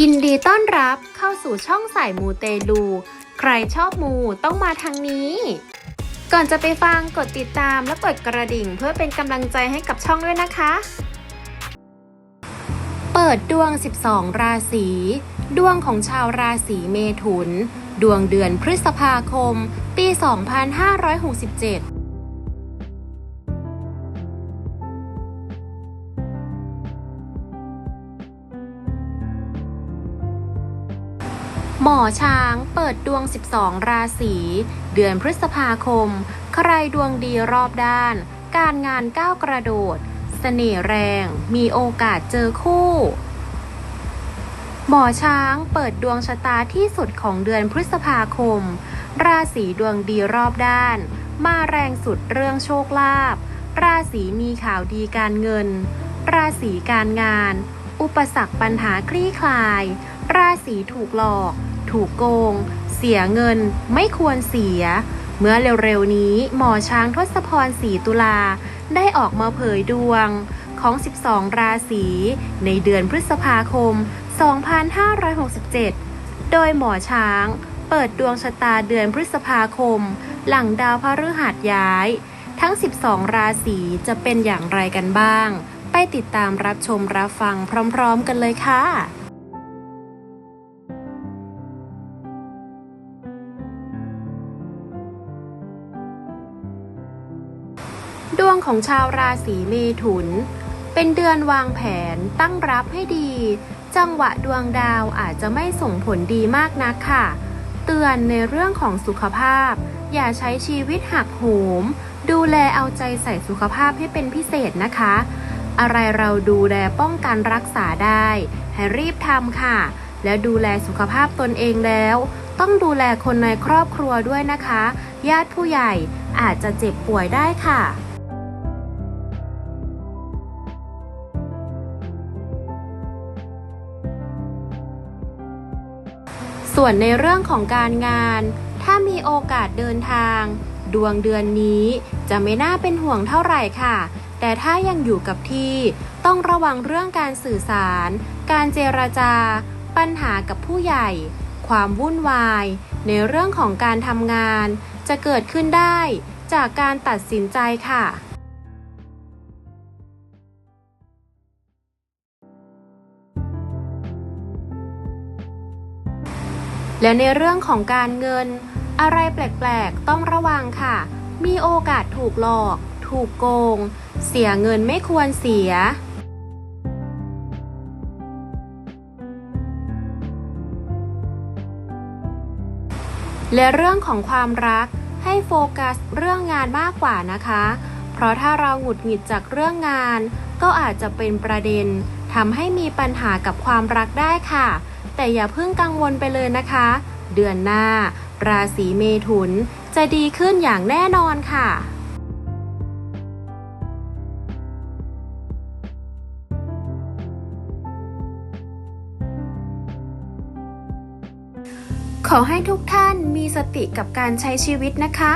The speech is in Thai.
ยินดีต้อนรับเข้าสู่ช่องสายมูเตลู ใครชอบมูต้องมาทางนี้ ก่อนจะไปฟังกดติดตามและกดกระดิ่งเพื่อเป็นกำลังใจให้กับช่องด้วยนะคะ เปิดดวง 12 ราศี ดวงของชาวราศีเมถุน ดวงเดือนพฤษภาคม ปี 2567 มอช้างเปิดดวง 12 ราศีเดือนพฤษภาคม ใครดวงดีรอบด้าน การงานก้าวกระโดดเสน่ห์แรง มีโอกาสเจอคู่ หมอช้างเปิดดวงชะตาที่สุดของเดือนพฤษภาคม ราศีดวงดีรอบด้าน มาแรงสุดเรื่องโชคลาภราศีมีข่าวดีการเงิน ราศีการงาน อุปสรรคปัญหาคลี่คลายราศีถูกหลอก ถูกโกง เสียเงิน ไม่ควรเสีย เมื่อเร็วๆนี้หมอช้างทศพรศรีตุลา ได้ออกมาเผยดวงของ 12 ราศีในเดือนพฤษภาคม 2567 โดยหมอช้างเปิดดวงชะตาเดือนพฤษภาคม หลังดาวพฤหัสย้าย ทั้ง 12 ราศีจะเป็นอย่างไรกันบ้าง ไปติดตามรับชมรับฟังพร้อม ๆ กันเลยค่ะ ดวงของชาวราศีเมถุน เป็นเดือนวางแผนตั้งรับให้ดี จังหวะดวงดาวอาจจะไม่ส่งผลดีมากนักค่ะ เตือนในเรื่องของสุขภาพ อย่าใช้ชีวิตหักโหม ดูแลเอาใจใส่สุขภาพให้เป็นพิเศษนะคะ อะไรเราดูแลป้องกันรักษาได้ ให้รีบทำค่ะ แล้วดูแลสุขภาพตนเองแล้ว ต้องดูแลคนในครอบครัวด้วยนะคะ ญาติผู้ใหญ่อาจจะเจ็บป่วยได้ค่ะ ส่วนในเรื่องของการงาน ถ้ามีโอกาสเดินทาง ดวงเดือนนี้จะไม่น่าเป็นห่วงเท่าไหร่ค่ะ แต่ถ้ายังอยู่กับที่ต้องระวังเรื่องการสื่อสาร การเจรจา ปัญหากับผู้ใหญ่ ความวุ่นวาย ในเรื่องของการทำงาน จะเกิดขึ้นได้จากการตัดสินใจค่ะ และในเรื่องของการเงิน อะไรแปลกๆ ต้องระวังค่ะ มีโอกาสถูกหลอก ถูกโกง เสียเงินไม่ควรเสีย และเรื่องของความรักให้โฟกัสเรื่องงานมากกว่านะคะ เพราะถ้าเราหงุดหงิดจากเรื่องงาน ก็อาจจะเป็นประเด็นทำให้มีปัญหากับความรักได้ค่ะ แต่อย่าเพิ่งกังวลไปเลยนะคะ เดือนหน้า ราศีเมถุนจะดีขึ้นอย่างแน่นอนค่ะขอให้ทุกท่านมีสติกับการใช้ชีวิตนะคะ